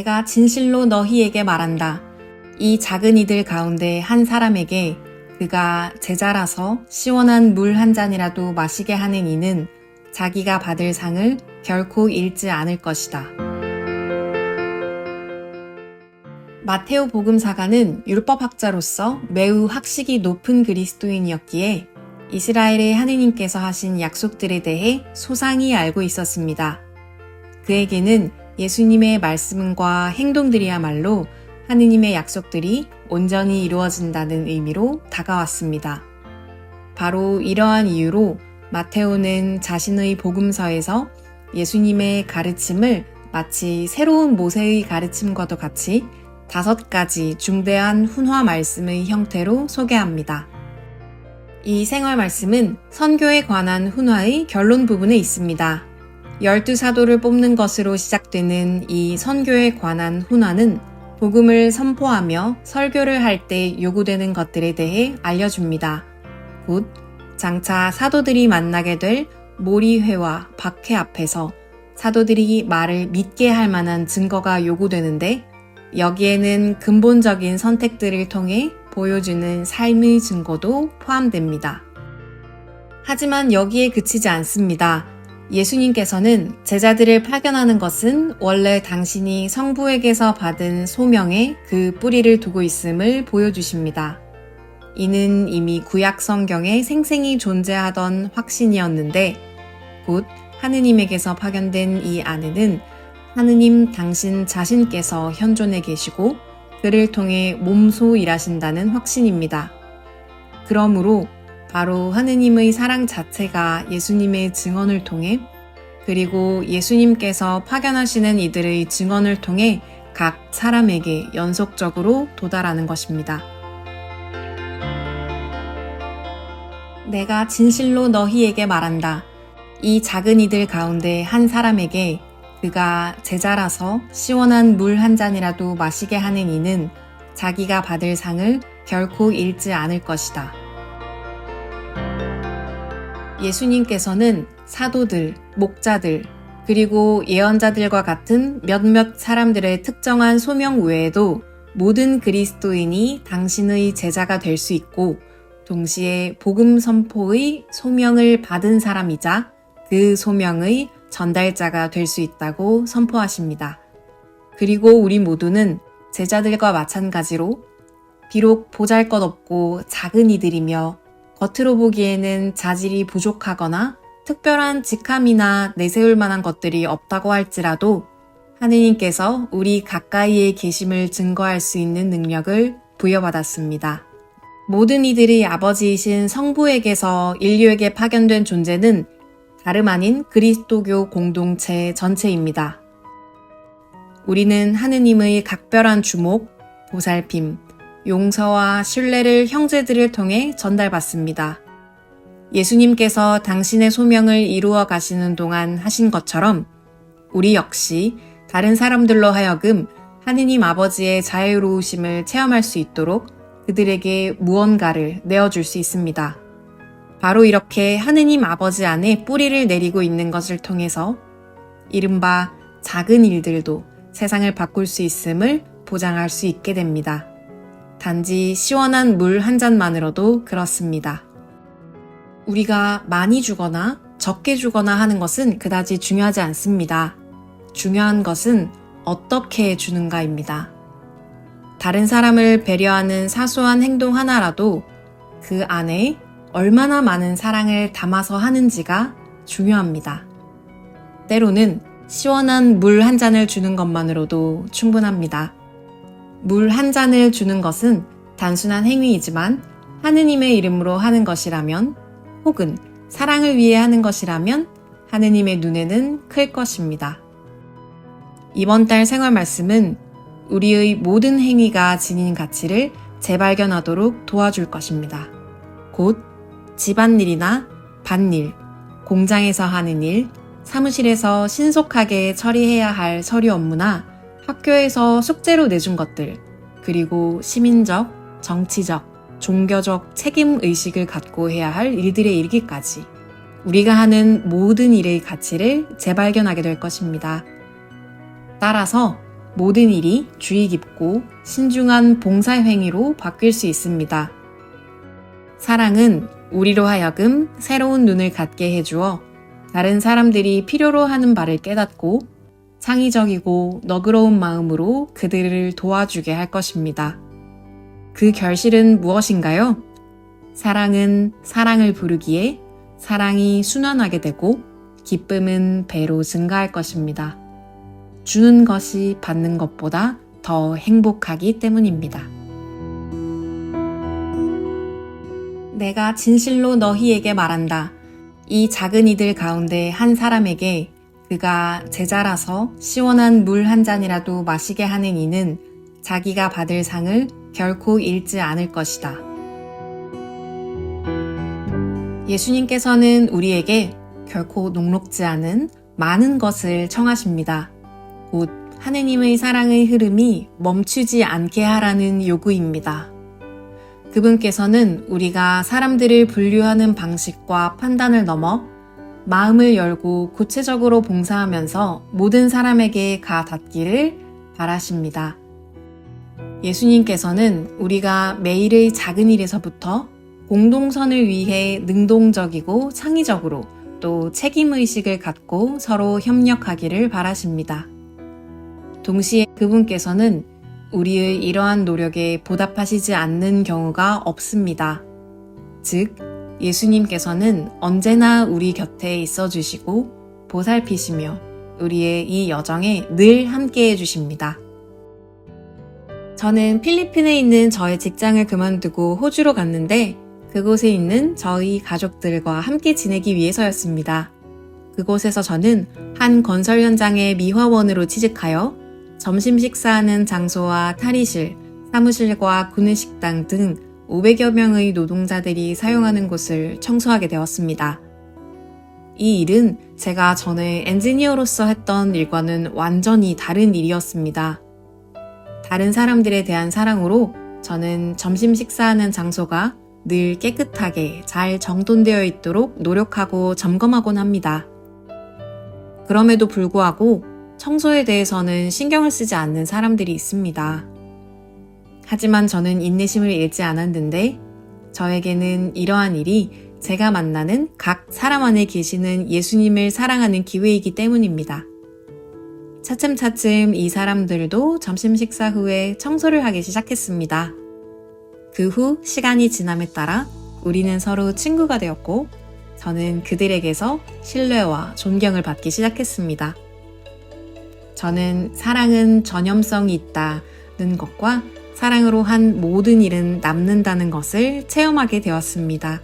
내가 진실로 너희에게 말한다. 이 작은 이들 가운데 한 사람에게 그가 제자라서 시원한 물 한 잔이라도 마시게 하는 이는 자기가 받을 상을 결코 잃지 않을 것이다. 마테오 복음사가는 율법학자로서 매우 학식이 높은 그리스도인이었기에 이스라엘의 하느님께서 하신 약속들에 대해 소상히 알고 있었습니다. 그에게는 예수님의 말씀과 행동들이야말로 하느님의 약속들이 온전히 이루어진다는 의미로 다가왔습니다. 바로 이러한 이유로 마테오는 자신의 복음서에서 예수님의 가르침을 마치 새로운 모세의 가르침과도 같이 다섯 가지 중대한 훈화 말씀의 형태로 소개합니다. 이 생활 말씀은 선교에 관한 훈화의 결론 부분에 있습니다. 열두 사도를 뽑는 것으로 시작되는 이 선교에 관한 훈화는 복음을 선포하며 설교를 할 때 요구되는 것들에 대해 알려줍니다. 곧 장차 사도들이 만나게 될 모리회와 박회 앞에서 사도들이 말을 믿게 할 만한 증거가 요구되는데 여기에는 근본적인 선택들을 통해 보여주는 삶의 증거도 포함됩니다. 하지만 여기에 그치지 않습니다. 예수님께서는 제자들을 파견하는 것은 원래 당신이 성부에게서 받은 소명에 그 뿌리를 두고 있음을 보여주십니다. 이는 이미 구약 성경에 생생히 존재하던 확신이었는데 곧 하느님에게서 파견된 이 아내는 하느님 당신 자신께서 현존해 계시고 그를 통해 몸소 일하신다는 확신입니다. 그러므로 바로 하느님의 사랑 자체가 예수님의 증언을 통해 그리고 예수님께서 파견하시는 이들의 증언을 통해 각 사람에게 연속적으로 도달하는 것입니다. 내가 진실로 너희에게 말한다. 이 작은 이들 가운데 한 사람에게 그가 제자라서 시원한 물 한 잔이라도 마시게 하는 이는 자기가 받을 상을 결코 잃지 않을 것이다. 예수님께서는 사도들, 목자들, 그리고 예언자들과 같은 몇몇 사람들의 특정한 소명 외에도 모든 그리스도인이 당신의 제자가 될 수 있고 동시에 복음 선포의 소명을 받은 사람이자 그 소명의 전달자가 될 수 있다고 선포하십니다. 그리고 우리 모두는 제자들과 마찬가지로 비록 보잘 것 없고 작은 이들이며 겉으로 보기에는 자질이 부족하거나 특별한 직함이나 내세울 만한 것들이 없다고 할지라도 하느님께서 우리 가까이에 계심을 증거할 수 있는 능력을 부여받았습니다. 모든 이들이 아버지이신 성부에게서 인류에게 파견된 존재는 다름 아닌 그리스도교 공동체 전체입니다. 우리는 하느님의 각별한 주목, 보살핌, 용서와 신뢰를 형제들을 통해 전달받습니다. 예수님께서 당신의 소명을 이루어 가시는 동안 하신 것처럼 우리 역시 다른 사람들로 하여금 하느님 아버지의 자유로우심을 체험할 수 있도록 그들에게 무언가를 내어줄 수 있습니다. 바로 이렇게 하느님 아버지 안에 뿌리를 내리고 있는 것을 통해서 이른바 작은 일들도 세상을 바꿀 수 있음을 보장할 수 있게 됩니다. 단지 시원한 물 한 잔만으로도 그렇습니다. 우리가 많이 주거나 적게 주거나 하는 것은 그다지 중요하지 않습니다. 중요한 것은 어떻게 주는가입니다. 다른 사람을 배려하는 사소한 행동 하나라도 그 안에 얼마나 많은 사랑을 담아서 하는지가 중요합니다. 때로는 시원한 물 한 잔을 주는 것만으로도 충분합니다. 물 한 잔을 주는 것은 단순한 행위이지만 하느님의 이름으로 하는 것이라면 혹은 사랑을 위해 하는 것이라면 하느님의 눈에는 클 것입니다. 이번 달 생활 말씀은 우리의 모든 행위가 지닌 가치를 재발견하도록 도와줄 것입니다. 곧 집안일이나 밭일, 공장에서 하는 일, 사무실에서 신속하게 처리해야 할 서류 업무나 학교에서 숙제로 내준 것들, 그리고 시민적, 정치적, 종교적 책임 의식을 갖고 해야 할 일들에 이르기까지 우리가 하는 모든 일의 가치를 재발견하게 될 것입니다. 따라서 모든 일이 주의 깊고 신중한 봉사 행위로 바뀔 수 있습니다. 사랑은 우리로 하여금 새로운 눈을 갖게 해주어 다른 사람들이 필요로 하는 바를 깨닫고 창의적이고 너그러운 마음으로 그들을 도와주게 할 것입니다. 그 결실은 무엇인가요? 사랑은 사랑을 부르기에 사랑이 순환하게 되고 기쁨은 배로 증가할 것입니다. 주는 것이 받는 것보다 더 행복하기 때문입니다. 내가 진실로 너희에게 말한다. 이 작은 이들 가운데 한 사람에게 그가 제자라서 시원한 물 한 잔이라도 마시게 하는 이는 자기가 받을 상을 결코 잃지 않을 것이다. 예수님께서는 우리에게 결코 녹록지 않은 많은 것을 청하십니다. 곧 하느님의 사랑의 흐름이 멈추지 않게 하라는 요구입니다. 그분께서는 우리가 사람들을 분류하는 방식과 판단을 넘어 마음을 열고 구체적으로 봉사하면서 모든 사람에게 가 닿기를 바라십니다. 예수님께서는 우리가 매일의 작은 일에서부터 공동선을 위해 능동적이고 창의적으로 또 책임의식을 갖고 서로 협력하기를 바라십니다. 동시에 그분께서는 우리의 이러한 노력에 보답하시지 않는 경우가 없습니다. 즉, 예수님께서는 언제나 우리 곁에 있어 주시고 보살피시며 우리의 이 여정에 늘 함께 해 주십니다. 저는 필리핀에 있는 저의 직장을 그만두고 호주로 갔는데 그곳에 있는 저희 가족들과 함께 지내기 위해서였습니다. 그곳에서 저는 한 건설 현장의 미화원으로 취직하여 점심 식사하는 장소와 탈의실, 사무실과 구내식당 등 500여 명의 노동자들이 사용하는 곳을 청소하게 되었습니다. 이 일은 제가 전에 엔지니어로서 했던 일과는 완전히 다른 일이었습니다. 다른 사람들에 대한 사랑으로 저는 점심 식사하는 장소가 늘 깨끗하게 잘 정돈되어 있도록 노력하고 점검하곤 합니다. 그럼에도 불구하고 청소에 대해서는 신경을 쓰지 않는 사람들이 있습니다. 하지만 저는 인내심을 잃지 않았는데 저에게는 이러한 일이 제가 만나는 각 사람 안에 계시는 예수님을 사랑하는 기회이기 때문입니다. 차츰차츰 이 사람들도 점심 식사 후에 청소를 하기 시작했습니다. 그 후 시간이 지남에 따라 우리는 서로 친구가 되었고 저는 그들에게서 신뢰와 존경을 받기 시작했습니다. 저는 사랑은 전염성이 있다는 것과 사랑으로 한 모든 일은 남는다는 것을 체험하게 되었습니다.